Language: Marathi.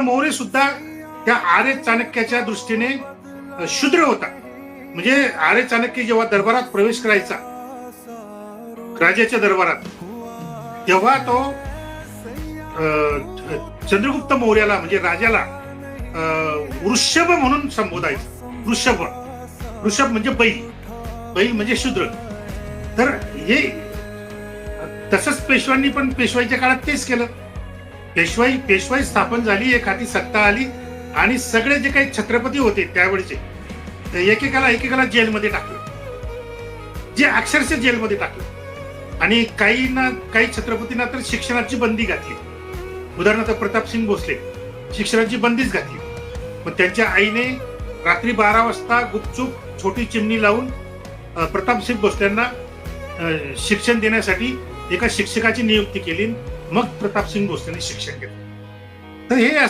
मौर्य सुद्धा त्या आर्य चाणक्याच्या दृष्टीने शुद्र शूद्र होता म्हणजे आर्य चाणक्य जेव्हा दरबारात प्रवेश करायचा राजाच्या दरबारात तेव्हा तो चंद्रगुप्त मौर्याला म्हणजे राजाला वृषभ म्हणून संबोधायचा. वृषभ. वृषभ म्हणजे बैल. बैल म्हणजे शूद्र. तर हे तसंच पेशव्यांनी पण पेशवाईच्या काळात तेच केलं. पेशवाई पेशवाई स्थापन झाली एखादी सत्ता आली आणि सगळे जे काही छत्रपती होते त्यावेळेचे ते एकेकाला एकेकाला जेलमध्ये टाकलं. जे अक्षरशः जेलमध्ये टाकलं. आणि काही ना काही छत्रपतींना तर शिक्षणाची बंदी घातली. उदाहरणार्थ प्रतापसिंग भोसले शिक्षणाची बंदीच घातली. पण त्यांच्या आईने रात्री बारा वाजता गुपचूप छोटी चिमणी लावून प्रतापसिंग भोसलेंना शिक्षण देण्यासाठी एका शिक्षकाची नियुक्ती केली. मग प्रतापसिंग भोसलेने शिक्षण घेतलं. तर हे